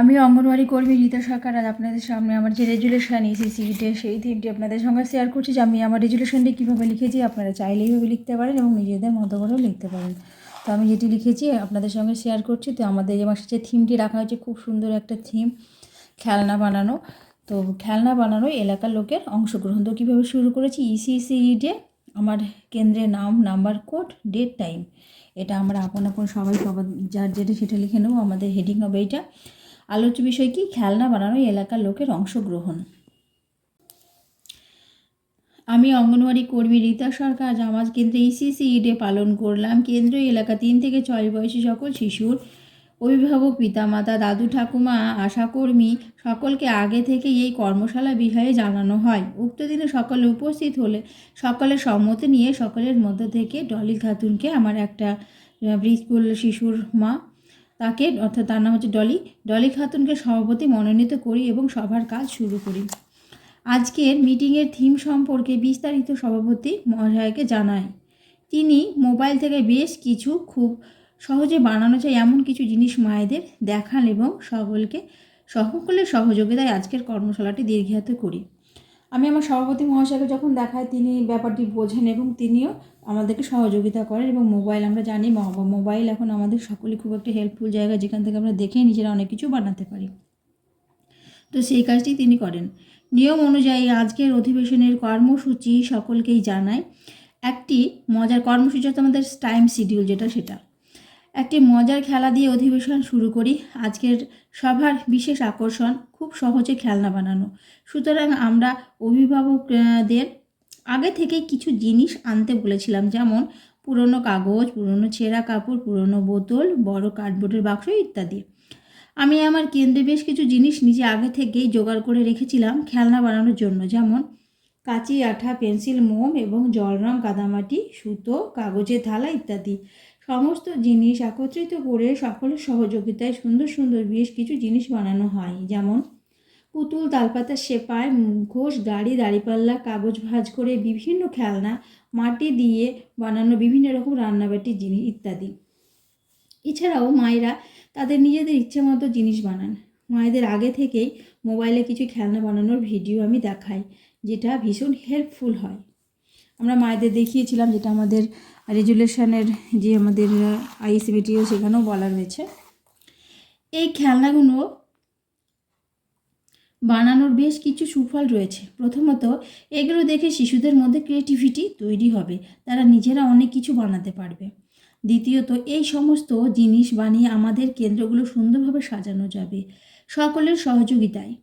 আমি অঙ্গনওয়াড়ি কর্মী রীতা সরকার আর আপনাদের সামনে আমার যে রেজুলেশন এসিসিটে সেই থিমটি আপনাদের সঙ্গে শেয়ার করছি, যে আমি আমার রেজুলেশনটি কীভাবে লিখেছি আপনারা চাইলে এইভাবে লিখতে পারেন এবং নিজেদের মতো করেও লিখতে পারেন। তো আমি যেটি লিখেছি, আপনাদের সঙ্গে শেয়ার করছি, তো আমাদের এই মাসে যে থিমটি রাখা হয়েছে, খুব সুন্দর একটা থিম খেলনা বানানো। তো খেলনা বানানো এলাকার লোকের অংশগ্রহণ। তো কীভাবে শুরু করেছি? E ইসিসি ডে আমার কেন্দ্রের নাম নাম্বার কোড ডেট টাইম এটা আমরা আপন আপন সবাই সবার, যার যেটা সেটা লিখে নেব, আমাদের হেডিং হবে এইটা আলোচ্য বিষয় কি? খেলনা বানানো এলাকার লোকের অংশগ্রহণ। আমি অঙ্গনওয়াড়ি কর্মী রীতা সরকার আমার কেন্দ্রে ইসিসি ডে পালন করলাম। কেন্দ্রীয় এলাকা তিন থেকে ছয় বয়সী সকল শিশুর অভিভাবক, পিতামাতা, দাদু ঠাকুমা, আশাকর্মী সকলকে আগে থেকে এই কর্মশালা বিষয়ে জানানো হয়। উক্ত দিনে সকলে উপস্থিত হলে সকলের সম্মতি নিয়ে সকলের মধ্য থেকে ডলি খাতুনকে আমার একটা ব্রিজকুল শিশুর মা তাকে, অর্থাৎ তার নাম হচ্ছে ডলি। ডলি খাতুনকে সভাপতি মনোনীত করি এবং সভার কাজ শুরু করি। আজকের মিটিংয়ের থিম সম্পর্কে বিস্তারিত সভাপতি মহাশয়কে জানায় তিনি মোবাইল থেকে বেশ কিছু খুব সহজে বানানো যায় এমন কিছু জিনিস মায়েদের দেখান এবং সকলকে, সকলের সহযোগিতায় আজকের কর্মশালাটি দীর্ঘায়িত করি। আমি আমার সভাপতি মহাশয়কে যখন দেখাই, তিনি ব্যাপারটি বোঝেন এবং তিনিও আমাদেরকে সহযোগিতা করেন এবং মোবাইল আমরা জানি মোবাইল এখন আমাদের সকলে খুব একটা হেল্পফুল জায়গা, যেখান থেকে আমরা দেখে নিজেরা অনেক কিছু বানাতে পারি। তো সেই কাজটি তিনি করেন। নিয়ম অনুযায়ী আজকের অধিবেশনের কর্মসূচি সকলকেই জানায়। একটি মজার কর্মসূচি আমাদের টাইম শিডিউল যেটা সেটা। একটি মজার খেলা দিয়ে অধিবেশন শুরু করি। আজকের সভার বিশেষ আকর্ষণ, খুব সহজে খেলনা বানানো। সুতরাং আমরা অভিভাবকদের আগে থেকে কিছু জিনিস আনতে বলেছিলাম, যেমন পুরনো কাগজ, পুরনো ছেঁড়া কাপড়, পুরনো বোতল, বড় কার্ডবোর্ডের বাক্স ইত্যাদি। আমি আমার কেন্দ্রে বেশ কিছু জিনিস নিজে আগে থেকেই জোগাড় করে রেখেছিলাম খেলনা বানানোর জন্য, যেমন কাঁচি, আঠা, পেন্সিল, মোম এবং জল রং কাদামাটি, সুতো, কাগজের থালা ইত্যাদি। সমস্ত জিনিস একত্রিত করে সকলের সহযোগিতায় সুন্দর সুন্দর বেশ কিছু জিনিস বানানো হয়। যেমন পুতুল তালপাতা সেপায় মুখোশ গাড়ি, দাড়িপাল্লা, কাগজ ভাঁজ করে বিভিন্ন খেলনা, মাটি দিয়ে বানানো বিভিন্ন রকম রান্নাবাটির জিনিস ইত্যাদি। এছাড়াও মায়েরা তাদের নিজেদের ইচ্ছে মতো জিনিস বানান। মায়েদের আগে থেকেই মোবাইলে কিছু খেলনা বানানোর ভিডিও আমি দেখাই, যেটা ভীষণ হেল্পফুল হয়। আমরা মায়েদের দেখিয়েছিলাম যেটা আমাদের রেজুলেশনের যে আমাদের আইসিবিটিও সেখানেও বলা রয়েছে এই খেলনাগুলো বানানোর বেশ কিছু সুফল রয়েছে। প্রথমত, এগুলো দেখে শিশুদের মধ্যে ক্রিয়েটিভিটি তৈরি হবে। তারা নিজেরা অনেক কিছু বানাতে পারবে। দ্বিতীয়ত, এই সমস্ত জিনিস বানিয়ে আমাদের কেন্দ্রগুলো সুন্দরভাবে সাজানো যাবে সকলের সহযোগিতায়।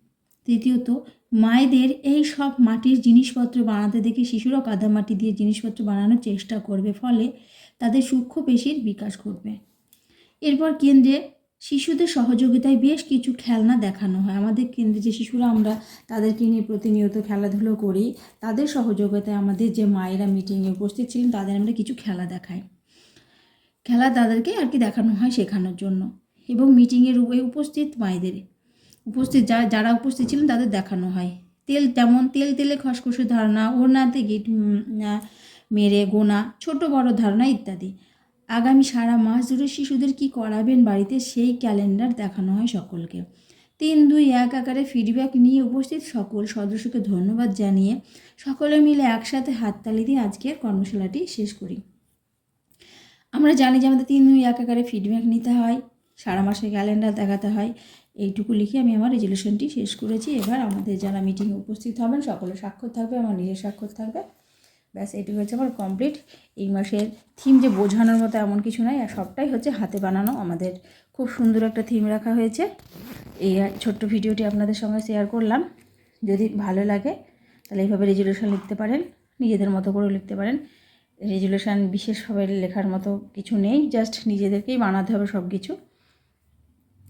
তৃতীয়ত, মায়েদের এই সব মাটির জিনিসপত্র বানাতে দেখে শিশুরা কাদামাটি দিয়ে জিনিসপত্র বানানোর চেষ্টা করবে, ফলে তাদের সূক্ষ্ম পেশির বিকাশ ঘটবে। এরপর কেন্দ্রে শিশুদের সহযোগিতায় বেশ কিছু খেলনা দেখানো হয়। আমাদের কেন্দ্রে যে শিশুরা আমরা তাদেরকে নিয়ে প্রতিনিয়ত খেলাধুলো করি, তাদের সহযোগিতায় আমাদের যে মায়েরা মিটিংয়ে উপস্থিত ছিলেন, তাদের আমরা কিছু খেলা দেখাই। খেলা তাদেরকে আর কি দেখানো হয় শেখানোর জন্য। এবং মিটিংয়ের উপস্থিত মায়েদের উপস্থিত যা, যারা উপস্থিত ছিলেন তাদের দেখানো হয়। তেল তেমন তেল, তেলে খসখসে ধারণা ওড়নাতে গিট মেরে গোনা, ছোট বড় ধারণা ইত্যাদি। আগামী সারা মাস ধরে শিশুদের কি করাবেন বাড়িতে সেই ক্যালেন্ডার দেখানো হয় সকলকে। তিন, দুই, এক আকারে ফিডব্যাক নিয়ে উপস্থিত সকল সদস্যকে ধন্যবাদ জানিয়ে সকলে মিলে একসাথে হাততালি দিয়ে আজকের কর্মশালাটি শেষ করি। আমরা জানি যে আমাদের তিন, দুই, এক আকারে ফিডব্যাক নিতে হয়, সারা মাসে ক্যালেন্ডার দেখাতে হয়। এইটুকু লিখে আমি আমার রেজুলেশনটি শেষ করেছি। এবার আমাদের যারা মিটিংয়ে উপস্থিত হবেন, সকলে স্বাক্ষর থাকবে, আমার নিজের স্বাক্ষর থাকবে। ব্যাস, এটুকু হচ্ছে আমার কমপ্লিট এই মাসের থিম যে বোঝানোর মতো এমন কিছু নয় আর সবটাই হচ্ছে হাতে বানানো। আমাদের খুব সুন্দর একটা থিম রাখা হয়েছে। এই ছোট্ট ভিডিওটি আপনাদের সঙ্গে শেয়ার করলাম। যদি ভালো লাগে, তাহলে এইভাবে রেজুলেশন লিখতে পারেন। নিজেদের মতো করে লিখতে পারেন। রেজুলেশন বিশেষভাবে লেখার মতো কিছু নেই জাস্ট নিজেদেরকেই বানাতে হবে সব কিছু